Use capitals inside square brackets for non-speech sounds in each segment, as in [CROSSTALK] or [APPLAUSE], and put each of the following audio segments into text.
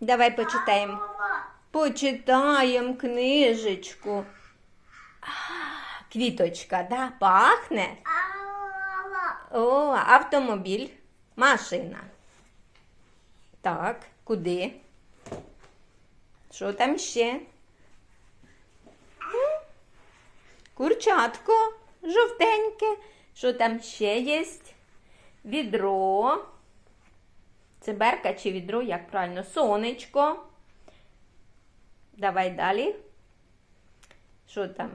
Давай почитаємо. Почитаємо книжечку. Квіточка, да? Пахне? О, автомобіль, машина. Так, куди? Що там ще? Курчатко жовтеньке. Що там ще є? Відро. Це берка чи відро, як правильно? Сонечко. Давай далі. Що там?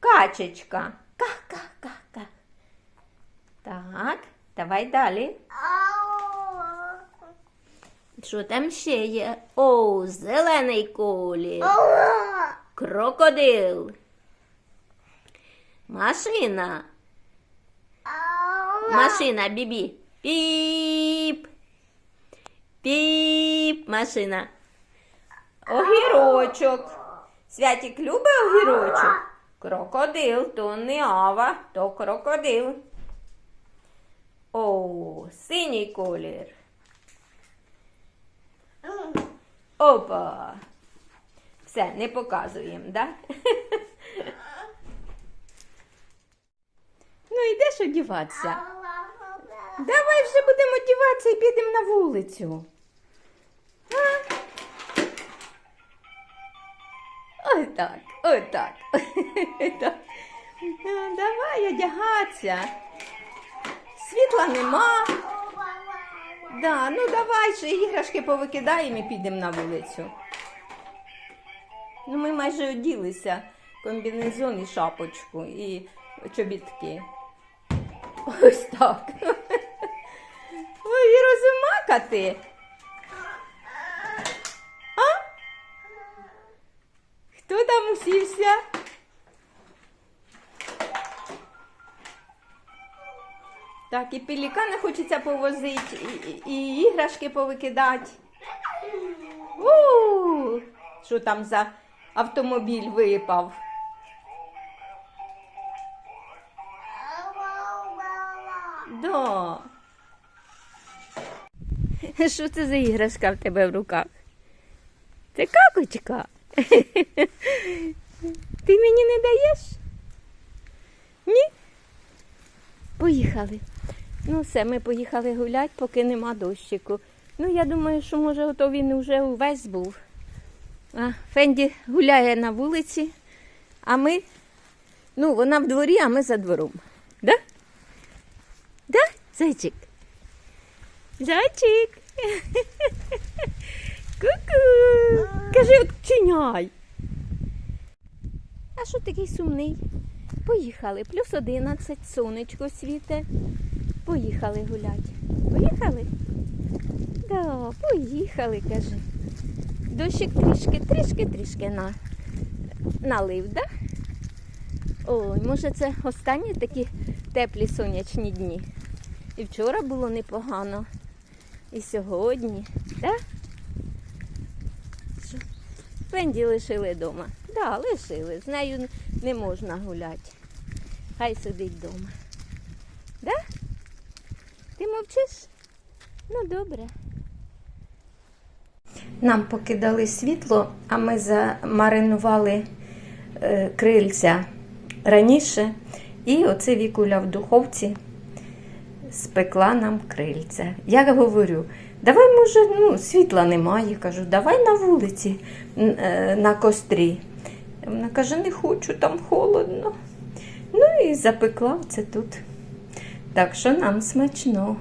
Качечка. Ка-ка-ка-ка. Так, давай далі. Що там ще є? О, зелений колір. Крокодил. Машина. Машина, бібі. Піп. Піп. Машина. Огірочок. Святік любить огірочок? Крокодил, то не ава, то крокодил. О, синій колір. Опа. Все, не показуємо, да? [LAUGHS] Ну, йдеш одіватися. Давай вже будемо одіватися і підемо на вулицю. Ось так, ось так. [LAUGHS] Так. Ну, Давай одягатися. Світла нема. Да, ну давай ще іграшки повикидаємо і підемо на вулицю. Ну, ми майже оділися. Комбінезон і шапочку, і чобітки. Ось так. [LAUGHS] Ой, і розумака ти. Там усівся? Так, і пелікана хочеться повозити, і, і, іграшки повикидати. У, що там за автомобіль випав? Да. Що це за іграшка в тебе в руках? Це какочка. Ти мені не даєш? Ні? Поїхали. Ну все, ми поїхали гуляти, поки нема дощику. Ну, я думаю, що може ото він вже увесь був. А, Фенді гуляє на вулиці, а ми, ну, вона в дворі, а ми за двором. Да? Да, зайчик? Зайчик. [LAUGHS] Ку-ку. Кажи, відчиняй. А що такий сумний? Поїхали. Плюс 11, сонечко світе. Поїхали гуляти. Поїхали? Да, поїхали, каже. Дощик трішки, трішки, трішки на, налив, да? Ой, може це останні такі теплі сонячні дні. І вчора було непогано. І сьогодні, да? Що? Пенді лишили вдома. Да, лишили. З нею не можна гуляти. Хай сидить вдома. Да? Ти мовчиш? Ну, добре. Нам покидали світло, а ми замаринували е, крильця раніше. І оце вікуля в духовці спекла нам крильця. Я говорю, давай, може, ну, світла немає. Кажу, давай на вулиці е, на кострі. Вона каже, не хочу, там холодно. Ну і запекла це тут. Так що нам смачного.